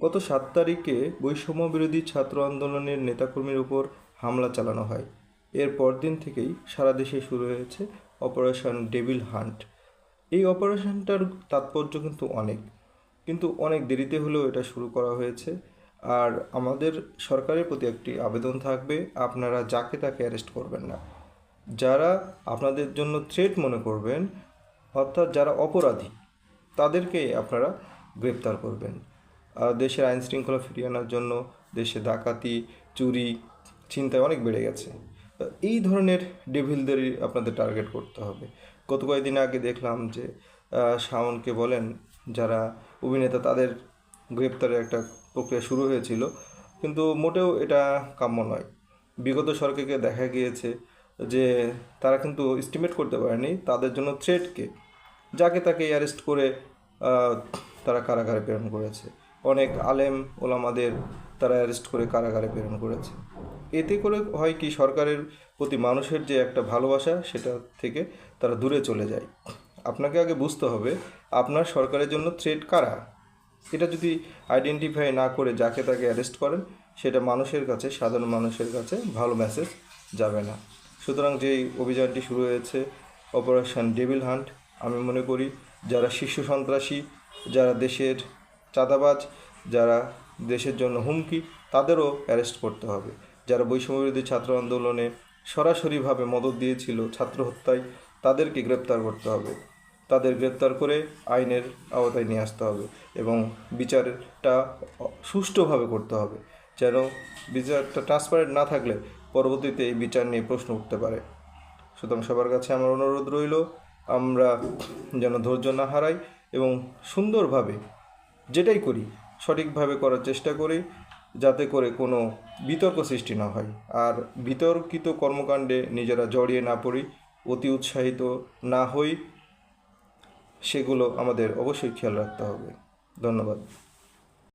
গত সাত তারিখে বৈষম্য বিরোধী ছাত্র আন্দোলনের নেতাকর্মীর উপর হামলা চালানো হয়। এর পরদিন থেকেই সারা দেশে শুরু হয়েছে অপারেশন ডেভিল হান্ট। এই অপারেশনটার তাৎপর্য কিন্তু অনেক। কিন্তু অনেক দেরিতে হলেও এটা শুরু করা হয়েছে। আর আমাদের সরকারের প্রতি একটি আবেদন থাকবে, আপনারা যাকে তাকে অ্যারেস্ট করবেন না। যারা আপনাদের জন্য থ্রেট মনে করবেন, অর্থাৎ যারা অপরাধী তাদেরকে আপনারা গ্রেপ্তার করবেন। দেশের আইন শৃঙ্খলা ফিরিয়ে আনার জন্য দেশে ডাকাতি, চুরি চিন্তায় অনেক বেড়ে গেছে। এই ধরনের ডেভিলদেরই আপনাদের টার্গেট করতে হবে। গত কয়েকদিন আগে দেখলাম যে শাওনকে বলেন যারা অভিনেতা, তাদের গ্রেপ্তারের একটা প্রক্রিয়া শুরু হয়েছিল। কিন্তু মোটেও এটা কাম্য নয়। বিগত সরকারকে দেখা গিয়েছে যে, তারা কিন্তু এস্টিমেট করতে পারেনি তাদের জন্য থ্রেটকে যাকে তাকে অ্যারেস্ট করে তারা কারাগারে প্রেরণ করেছে। অনেক আলেম ওলামাদের তারা অ্যারেস্ট করে কারাগারে প্রেরণ করেছে। এতে করে হয় কি, সরকারের প্রতি মানুষের যে একটা ভালোবাসা, সেটা থেকে তারা দূরে চলে যায়। আপনাকে আগে বুঝতে হবে, আপনার সরকারের জন্য থ্রেট কারা? এটা যদি আইডেন্টিফাই না করে যাকে তাকে অ্যারেস্ট করেন, সেটা মানুষের কাছে, সাধারণ মানুষের কাছে ভালো মেসেজ যাবে না। সুতরাং যেই অভিযানটি শুরু হয়েছে অপারেশন ডেভিল হান্ট আমি মনে করি, যারা শীর্ষ সন্ত্রাসী, যারা দেশের চাঁদাবাজ যারা দেশের জন্য হুমকি, তাদেরও অ্যারেস্ট করতে হবে। যারা বৈষম্যবিরোধী ছাত্র আন্দোলনে সরাসরিভাবে মদত দিয়েছিল ছাত্র হত্যায়, তাদেরকে গ্রেপ্তার করতে হবে। তাদের গ্রেপ্তার করে আইনের আওতায় নিয়ে আসতে হবে এবং বিচারটা সুষ্ঠুভাবে করতে হবে। যেন বিচারটা ট্রান্সপারেন্ট না থাকলে পরবর্তীতে এই বিচার নিয়ে প্রশ্ন উঠতে পারে। সুতরাং সবার কাছে আমার অনুরোধ রইল, আমরা যেন ধৈর্য না হারাই এবং সুন্দরভাবে যেটাই করি, সঠিকভাবে করার চেষ্টা করি যাতে করে কোনো বিতর্ক সৃষ্টি না হয়। আর বিতর্কিত কর্মকাণ্ডে নিজেরা জড়িয়ে না পড়ি, অতি উৎসাহিত না হই, সেগুলো আমাদের অবশ্যই খেয়াল রাখতে হবে। ধন্যবাদ।